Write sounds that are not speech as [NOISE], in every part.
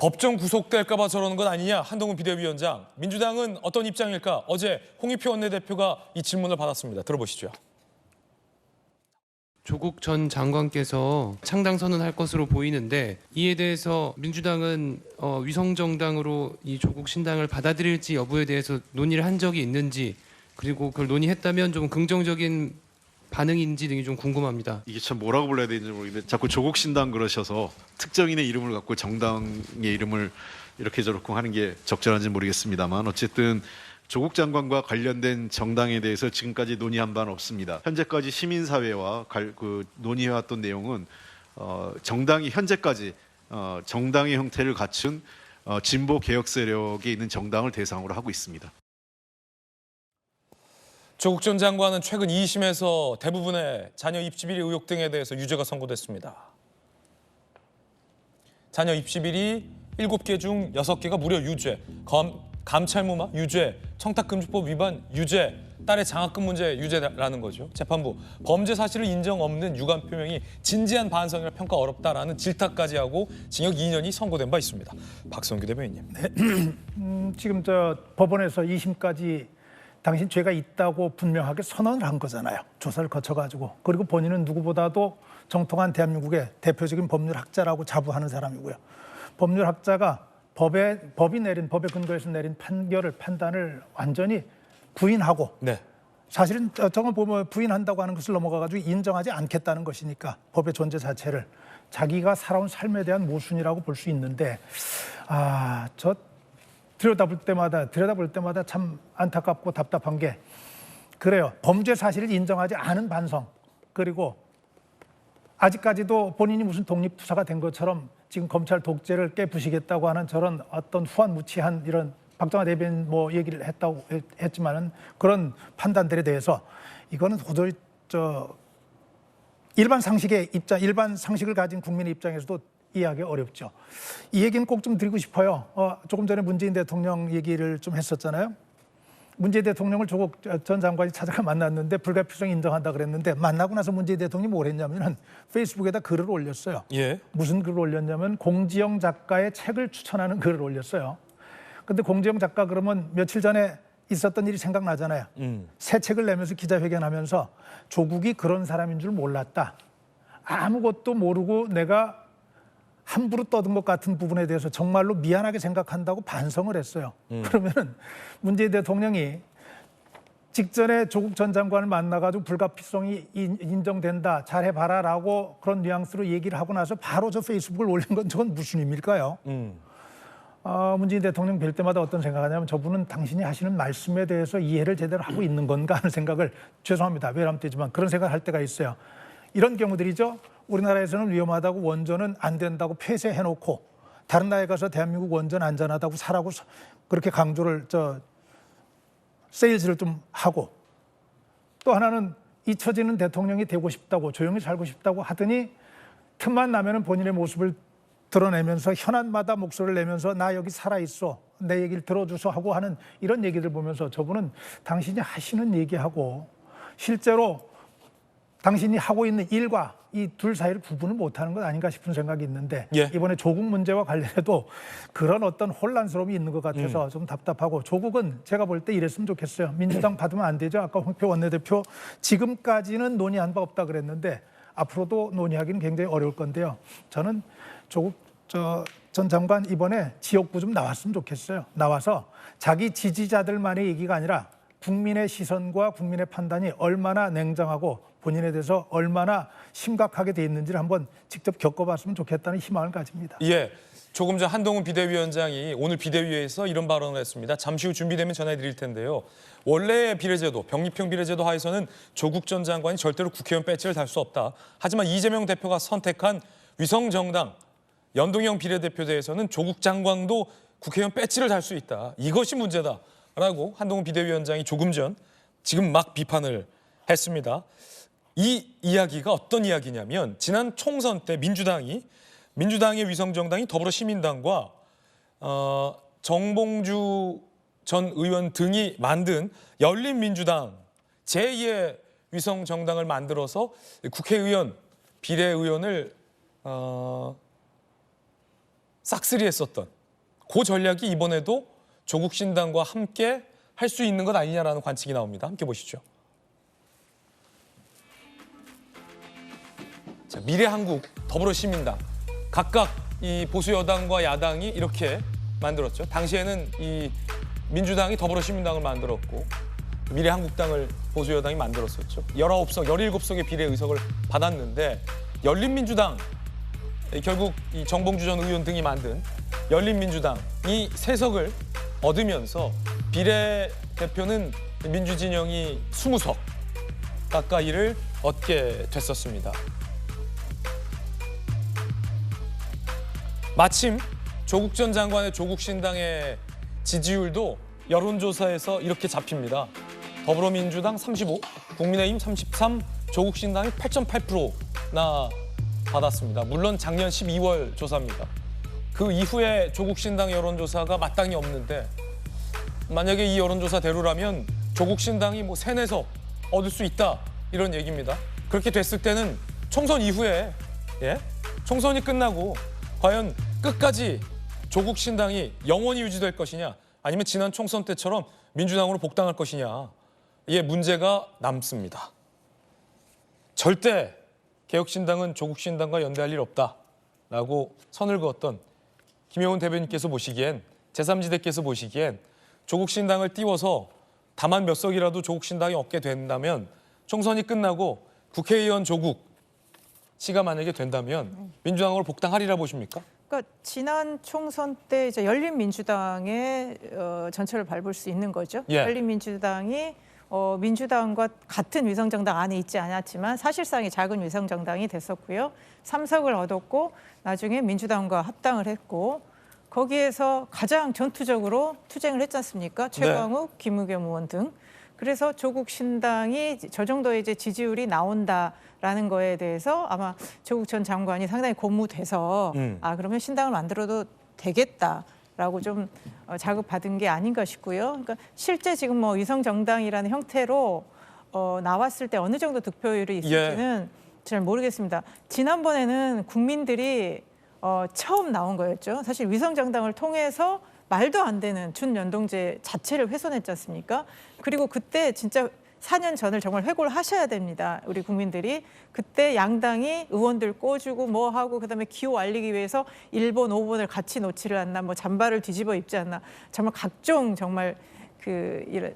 법정 구속될까 봐 저러는 건 아니냐? 한동훈 비대위원장. 민주당은 어떤 입장일까? 어제 홍익표 원내대표가 이 질문을 받았습니다. 들어보시죠. 조국 전 장관께서 창당 선언할 것으로 보이는데 이에 대해서 민주당은 어, 위성 정당으로 이 조국 신당을 받아들일지 여부에 대해서 논의를 한 적이 있는지 그리고 그걸 논의했다면 좀 긍정적인 반응인지 등이 좀 궁금합니다. 이게 참 뭐라고 불러야 되는지 모르겠는데 자꾸 조국 신당 그러셔서 특정인의 이름을 갖고 정당의 이름을 이렇게 저렇게 하는 게 적절한지 모르겠습니다만 어쨌든 조국 장관과 관련된 정당에 대해서 지금까지 논의한 바는 없습니다. 현재까지 시민사회와 갈- 그 논의해왔던 내용은 어, 정당이 현재까지 어, 정당의 형태를 갖춘 어, 진보 개혁 세력에 있는 정당을 대상으로 하고 있습니다. 조국 전 장관은 최근 2심에서 대부분의 자녀 입시 비리 의혹 등에 대해서 유죄가 선고됐습니다. 자녀 입시 비리 7개 중 6개가 무려 유죄 검, 감찰무마 유죄 청탁금지법 위반 유죄 딸의 장학금 문제 유죄라는 거죠. 재판부 범죄 사실을 인정 없는 유감 표명이 진지한 반성이라 평가 어렵다라는 질타까지 하고 징역 2년이 선고된 바 있습니다. 박성규 대변인님. 음, 지금 저 법원에서 2심까지 당신 죄가 있다고 분명하게 선언을 한 거잖아요. 조사를 거쳐가지고 그리고 본인은 누구보다도 정통한 대한민국의 대표적인 법률학자라고 자부하는 사람이고요. 법률학자가 법에 법이 내린 법에 근거해서 내린 판결을 판단을 완전히 부인하고 네. 사실은 저- 저건 보면 부인한다고 하는 것을 넘어가가지고 인정하지 않겠다는 것이니까 법의 존재 자체를 자기가 살아온 삶에 대한 모순이라고 볼 수 있는데 아 저 들여다볼 때마다 들여다볼 때마다 참 안타깝고 답답한 게 그래요. 범죄 사실을 인정하지 않은 반성. 그리고 아직까지도 본인이 무슨 독립투사가 된 것처럼 지금 검찰 독재를 깨부시겠다고 하는 저런 어떤 후한무치한 이런 박정화 대변인 뭐 얘기를 했다고 했- 했지만은 그런 판단들에 대해서 이거는 도저히 저 일반 상식의 입장, 일반 상식을 가진 국민의 입장에서도 이해하기 어렵죠. 이 얘기는 꼭 좀 드리고 싶어요. 어, 조금 전에 문재인 대통령 얘기를 좀 했었잖아요. 문재인 대통령을 조국 전 장관이 찾아가 만났는데 불가피성 인정한다 그랬는데 만나고 나서 문재인 대통령이 뭘 했냐면은 페이스북에다 글을 올렸어요. 예. 무슨 글을 올렸냐면 공지영 작가의 책을 추천하는 글을 올렸어요. 근데 공지영 작가 그러면 며칠 전에 있었던 일이 생각나잖아요. 음. 새 책을 내면서 기자회견하면서 조국이 그런 사람인 줄 몰랐다. 아무것도 모르고 내가 함부로 떠든 것 같은 부분에 대해서 정말로 미안하게 생각한다고 반성을 했어요. 그러면은 문재인 대통령이 직전에 조국 전 장관을 만나가지고 불가피성이 인- 인정된다, 잘해봐라라고 그런 뉘앙스로 얘기를 하고 나서 바로 저 페이스북을 올린 건 저건 무슨 의미일까요? 음. 어, 문재인 대통령 뵐 때마다 어떤 생각하냐면 저분은 당신이 하시는 말씀에 대해서 이해를 제대로 하고 있는 건가 하는 생각을 죄송합니다. 외람되지만 그런 생각을 할 때가 있어요. 이런 경우들이죠. 우리나라에서는 위험하다고 원전은 안 된다고 폐쇄해놓고 다른 나라에 가서 대한민국 원전 안전하다고 사라고 서- 그렇게 강조를 저 세일즈를 좀 하고 또 하나는 잊혀지는 대통령이 되고 싶다고 조용히 살고 싶다고 하더니 틈만 나면은 본인의 모습을 드러내면서 현안마다 목소리를 내면서 나 여기 살아 있어 내 얘기를 들어줘서 하고 하는 이런 얘기들 보면서 저분은 당신이 하시는 얘기하고 실제로 당신이 하고 있는 일과 이 둘 사이를 구분을 못하는 것 아닌가 싶은 생각이 있는데 예. 이번에 조국 문제와 관련해도 그런 어떤 혼란스러움이 있는 것 같아서 음. 좀 답답하고 조국은 제가 볼 때 이랬으면 좋겠어요. 민주당 받으면 안 되죠. 아까 홍표 원내대표 지금까지는 논의한 바 없다 그랬는데 앞으로도 논의하기는 굉장히 어려울 건데요. 저는 조국 저 전 장관 이번에 지역구 좀 나왔으면 좋겠어요. 나와서 자기 지지자들만의 얘기가 아니라 국민의 시선과 국민의 판단이 얼마나 냉정하고 본인에 대해서 얼마나 심각하게 돼 있는지를 한번 직접 겪어봤으면 좋겠다는 희망을 가집니다. 예. 조금 전 한동훈 비대위원장이 오늘 비대위에서 이런 발언을 했습니다. 잠시 후 준비되면 전해드릴 텐데요. 원래의 비례제도, 병립형 비례제도 하에서는 조국 전 장관이 절대로 국회의원 배지를 달 수 없다. 하지만 이재명 대표가 선택한 위성정당 연동형 비례대표제에서는 조국 장관도 국회의원 배지를 달 수 있다. 이것이 문제다라고 한동훈 비대위원장이 조금 전 지금 막 비판을 했습니다. 이 이야기가 어떤 이야기냐면 지난 총선 때 민주당이 민주당의 위성정당이 더불어시민당과 어, 정봉주 전 의원 등이 만든 열린민주당 제2의 위성정당을 만들어서 국회의원 비례의원을 어, 싹쓸이했었던 그 전략이 이번에도 조국 신당과 함께 할 수 있는 것 아니냐라는 관측이 나옵니다. 함께 보시죠. 자, 미래한국, 더불어시민당 각각 이 보수 여당과 야당이 이렇게 만들었죠. 당시에는 이 민주당이 더불어시민당을 만들었고 미래한국당을 보수 여당이 만들었었죠. 19석, 17석의 비례 의석을 받았는데 열린민주당 결국 이 정봉주 전 의원 등이 만든 열린민주당이 세석을 얻으면서 비례 대표는 민주진영이 20석 가까이를 얻게 됐었습니다. 마침 조국 전 장관의 조국 신당의 지지율도 여론조사에서 이렇게 잡힙니다. 더불어민주당 35, 국민의힘 33, 조국 신당이 8.8%나 받았습니다. 물론 작년 12월 조사입니다. 그 이후에 조국 신당 여론조사가 마땅히 없는데 만약에 이 여론조사대로라면 조국 신당이 뭐 세네석 얻을 수 있다 이런 얘기입니다. 그렇게 됐을 때는 총선 이후에 예? 총선이 끝나고 과연 끝까지 조국 신당이 영원히 유지될 것이냐 아니면 지난 총선 때처럼 민주당으로 복당할 것이냐 예 문제가 남습니다. 절대 개혁신당은 조국신당과 연대할 일 없다라고 선을 그었던 김영훈 대변인께서 보시기엔 제3지대께서 보시기엔 조국신당을 띄워서 다만 몇 석이라도 조국신당이 얻게 된다면 총선이 끝나고 국회의원 조국 씨가 만약에 된다면 민주당으로 복당하리라 보십니까? 그러니까 지난 총선 때 이제 열린민주당의 어, 전철을 밟을 수 있는 거죠. 예. 열린민주당이 어, 민주당과 같은 위성정당 안에 있지 않았지만 사실상의 작은 위성정당이 됐었고요. 삼석을 얻었고 나중에 민주당과 합당을 했고 거기에서 가장 전투적으로 투쟁을 했지 않습니까? 최광욱, 김의겸 의원 등. 그래서 조국 신당이 저 정도의 이제 지지율이 나온다라는 거에 대해서 아마 조국 전 장관이 상당히 고무돼서 음. 아 그러면 신당을 만들어도 되겠다 라고 좀 어, 자극받은 게 아닌가 싶고요. 그러니까 실제 지금 뭐 위성 정당이라는 형태로 어, 나왔을 때 어느 정도 득표율이 있을지는 잘 모르겠습니다. 지난번에는 국민들이 어, 처음 나온 거였죠. 사실 위성 정당을 통해서 말도 안 되는 준연동제 자체를 훼손했지 않습니까? 그리고 그때 진짜 4년 전을 정말 회고를 하셔야 됩니다. 우리 국민들이 그때 양당이 의원들 꼬주고 뭐 하고 그다음에 기호 알리기 위해서 1번, 5번을 같이 놓지를 않나 뭐 잠바를 뒤집어 입지 않나 정말 각종 정말 그 이런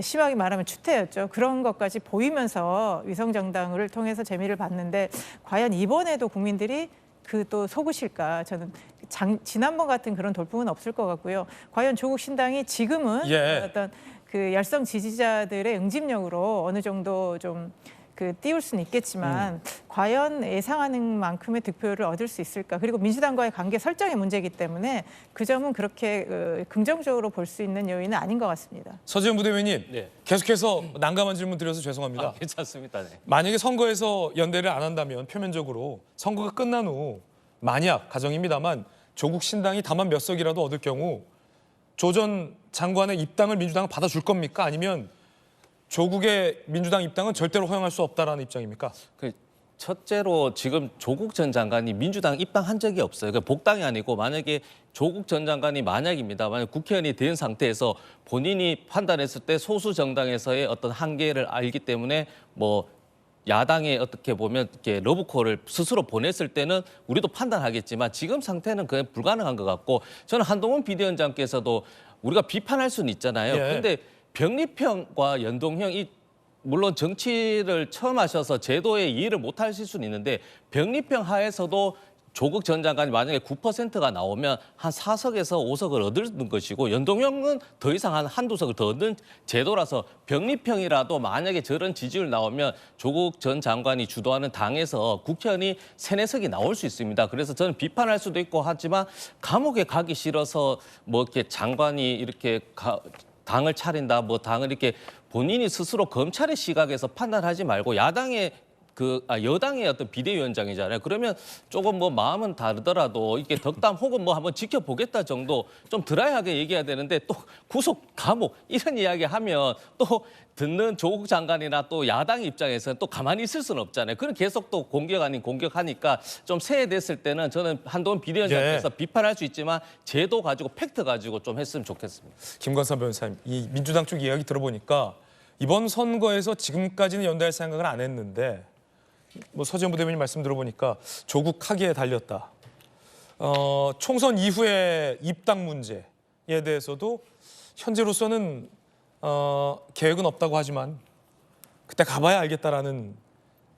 심하게 말하면 추태였죠. 그런 것까지 보이면서 위성 정당을 통해서 재미를 봤는데 과연 이번에도 국민들이 그 또 속으실까 저는 장, 지난번 같은 그런 돌풍은 없을 것 같고요. 과연 조국 신당이 지금은 예. 어떤 그 열성 지지자들의 응집력으로 어느 정도 좀 그 띄울 수는 있겠지만 과연 예상하는 만큼의 득표를 얻을 수 있을까? 그리고 민주당과의 관계 설정의 문제이기 때문에 그 점은 그렇게 어, 긍정적으로 볼 수 있는 요인은 아닌 것 같습니다. 서지현 부대변인 네. 계속해서 난감한 질문 드려서 죄송합니다. 아, 괜찮습니다. 네. 만약에 선거에서 연대를 안 한다면 표면적으로 선거가 끝난 후 만약 가정입니다만 조국 신당이 다만 몇 석이라도 얻을 경우 조전 장관의 입당을 민주당은 받아줄 겁니까? 아니면 조국의 민주당 입당은 절대로 허용할 수 없다라는 입장입니까? 그 첫째로 지금 조국 전 장관이 민주당 입당한 적이 없어요. 그 복당이 아니고 만약에 조국 전 장관이 만약입니다. 만약 국회의원이 된 상태에서 본인이 판단했을 때 소수 정당에서의 어떤 한계를 알기 때문에 뭐 야당에 어떻게 보면 이렇게 러브콜을 스스로 보냈을 때는 우리도 판단하겠지만 지금 상태는 그냥 불가능한 것 같고 저는 한동훈 비대위원장께서도 우리가 비판할 수는 있잖아요. 예. 근데 병립형과 연동형 이 물론 정치를 처음 하셔서 제도에 이해를 못 하실 수는 있는데 병립형 하에서도 조국 전 장관이 만약에 9%가 나오면 한 4석에서 5석을 얻는 것이고 연동형은 더 이상 한 한두 석을 더 얻는 제도라서 병립형이라도 만약에 저런 지지율 나오면 조국 전 장관이 주도하는 당에서 국회의원이 세네 석이 나올 수 있습니다. 그래서 저는 비판할 수도 있고 하지만 감옥에 가기 싫어서 뭐 이렇게 장관이 이렇게 가, 당을 차린다, 뭐 당을 이렇게 본인이 스스로 검찰의 시각에서 판단하지 말고 야당의 그 아, 여당의 어떤 비대위원장이잖아요. 그러면 조금 뭐 마음은 다르더라도 이게 덕담 혹은 뭐 한번 지켜보겠다 정도 좀 드라이하게 얘기해야 되는데 또 구속 감옥 이런 이야기 하면 또 듣는 조국 장관이나 또 야당 입장에서는 또 가만히 있을 수는 없잖아요. 그럼 계속 또 공격 아닌 공격하니까 좀 세해됐을 때는 저는 한동훈 비대위원장께서 비판할 수 있지만 제도 가지고 팩트 가지고 좀 했으면 좋겠습니다. 김관삼 변호사님, 이 민주당 쪽 이야기 들어보니까 이번 선거에서 지금까지는 연대할 생각을 안 했는데 뭐 서지현 부대변인 말씀 들어보니까 조국 하기에 달렸다. 어, 총선 이후에 입당 문제에 대해서도 현재로서는 어, 계획은 없다고 하지만 그때 가봐야 알겠다라는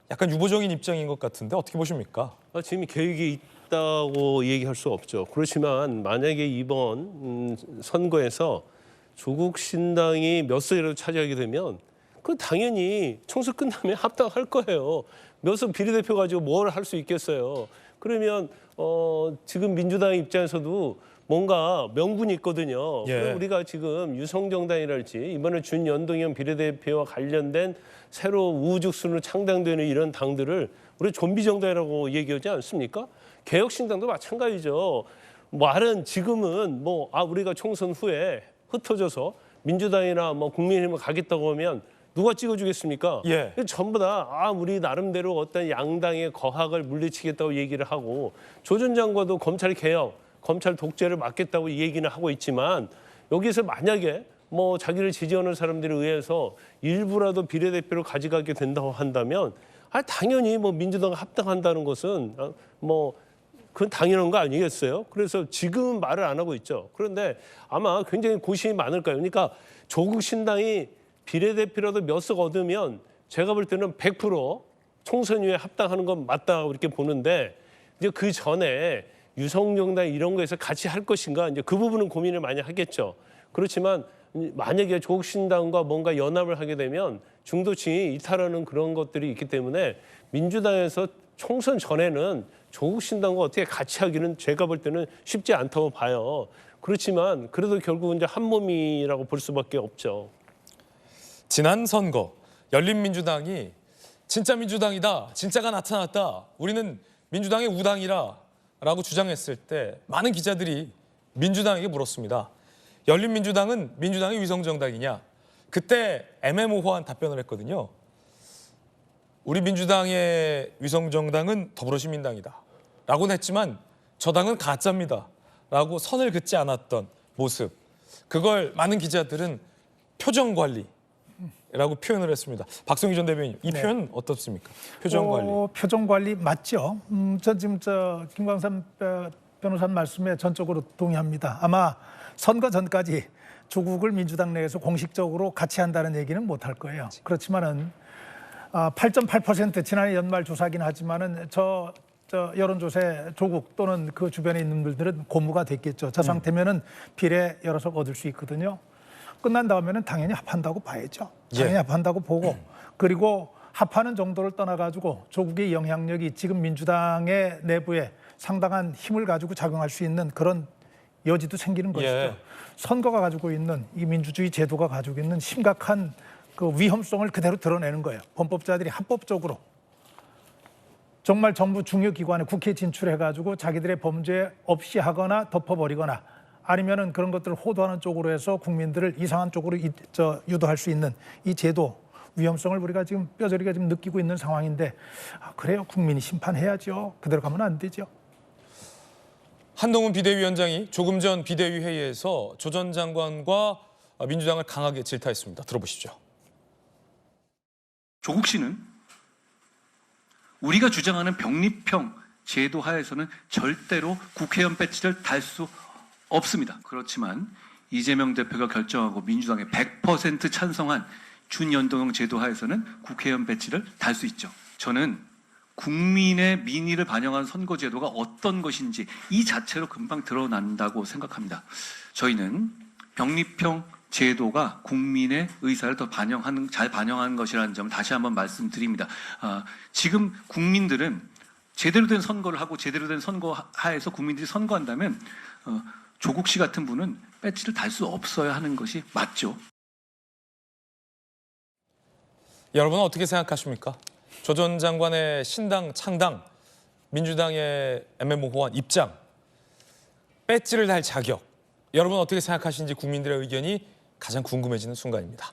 약간 유보적인 입장인 것 같은데 어떻게 보십니까? 아, 지금 계획이 있다고 얘기할 수 없죠. 그렇지만 만약에 이번 음, 선거에서 조국 신당이 몇 석이라도 차지하게 되면 그 당연히 총선 끝나면 [LAUGHS] 합당할 거예요. 몇석 비례대표 가지고 뭘 할 수 있겠어요. 그러면 어, 지금 민주당 입장에서도 뭔가 명분이 있거든요. 예. 우리가 지금 유성정당이랄지 이번에 준연동형 비례대표와 관련된 새로 우후죽순으로 창당되는 이런 당들을 우리 좀비 정당이라고 얘기하지 않습니까? 개혁신당도 마찬가지죠. 말은 지금은 뭐 아 우리가 총선 후에 흩어져서 민주당이나 뭐 국민의힘을 가겠다고 하면 누가 찍어주겠습니까? 예. 전부 다 아 우리 나름대로 어떤 양당의 거학을 물리치겠다고 얘기를 하고 조 전 장관도 검찰 개혁, 검찰 독재를 막겠다고 얘기는 하고 있지만 여기서 만약에 뭐 자기를 지지하는 사람들에 의해서 일부라도 비례대표를 가져가게 된다고 한다면 아 당연히 뭐 민주당과 합당한다는 것은 어, 뭐 그건 당연한 거 아니겠어요? 그래서 지금 말을 안 하고 있죠. 그런데 아마 굉장히 고심이 많을 거예요. 그러니까 조국 신당이 비례대표라도 몇 석 얻으면 제가 볼 때는 100% 총선 이후에 합당하는 건 맞다고 이렇게 보는데 이제 그 전에 유성정당 이런 거에서 같이 할 것인가 이제 그 부분은 고민을 많이 하겠죠. 그렇지만 만약에 조국 신당과 뭔가 연합을 하게 되면 중도층이 이탈하는 그런 것들이 있기 때문에 민주당에서 총선 전에는 조국 신당과 어떻게 같이 하기는 제가 볼 때는 쉽지 않다고 봐요. 그렇지만 그래도 결국은 이제 한 몸이라고 볼 수밖에 없죠. 지난 선거 열린민주당이 진짜 민주당이다, 진짜가 나타났다, 우리는 민주당의 우당이라 라고 주장했을 때 많은 기자들이 민주당에게 물었습니다. 열린민주당은 민주당의 위성정당이냐? 그때 애매모호한 답변을 했거든요. 우리 민주당의 위성정당은 더불어시민당이다. 라고는 했지만 저 당은 가짜입니다. 라고 선을 긋지 않았던 모습. 그걸 많은 기자들은 표정 관리. 라고 표현을 했습니다. 박성희 전 대변인, 이 표현 어떻습니까? 표정 관리. 어, 표정 관리 맞죠. 음, 저 지금 저 김광삼 어, 변호사님 말씀에 전적으로 동의합니다. 아마 선거 전까지 조국을 민주당 내에서 공식적으로 같이 한다는 얘기는 못 할 거예요. 그렇지만은 아, 8.8% 지난해 연말 조사긴 하지만은 저, 저 여론조사에 조국 또는 그 주변에 있는 분들은 고무가 됐겠죠. 저 상태면은 비례 여러 석 얻을 수 있거든요. 끝난 다음에는 당연히 합한다고 봐야죠. 당연히 예. 합한다고 보고 그리고 합하는 정도를 떠나가지고 조국의 영향력이 지금 민주당의 내부에 상당한 힘을 가지고 작용할 수 있는 그런 여지도 생기는 것이죠. 예. 선거가 가지고 있는 이 민주주의 제도가 가지고 있는 심각한 그 위험성을 그대로 드러내는 거예요. 범법자들이 합법적으로 정말 정부 중요 기관에 국회에 진출해 가지고 자기들의 범죄 없이 하거나 덮어버리거나 아니면은 그런 것들을 호도하는 쪽으로 해서 국민들을 이상한 쪽으로 이- 저 유도할 수 있는 이 제도 위험성을 우리가 지금 뼈저리가 지금 느끼고 있는 상황인데 아, 그래요 국민이 심판해야죠 그대로 가면 안 되죠. 한동훈 비대위원장이 조금 전 비대위 회의에서 조 전 장관과 민주당을 강하게 질타했습니다. 들어보시죠. 조국 씨는 우리가 주장하는 병립형 제도 하에서는 절대로 국회의원 배치를 달 수 없습니다. 그렇지만 이재명 대표가 결정하고 민주당에 100% 찬성한 준연동형 제도 하에서는 국회의원 배치를 달 수 있죠. 저는 국민의 민의를 반영한 선거 제도가 어떤 것인지 이 자체로 금방 드러난다고 생각합니다. 저희는 병립형 제도가 국민의 의사를 더 반영하는 잘 반영하는 것이라는 점을 다시 한번 말씀드립니다. 아, 지금 국민들은 제대로 된 선거를 하고 제대로 된 선거 하에서 국민들이 선거한다면 어, 조국 씨 같은 분은 배치를 달 수 없어야 하는 것이 맞죠. 여러분은 어떻게 생각하십니까? 조 전 장관의 신당 창당, 민주당의 MMO 호환 입장, 배지를 달 자격. 여러분 어떻게 생각하시는지 국민들의 의견이 가장 궁금해지는 순간입니다.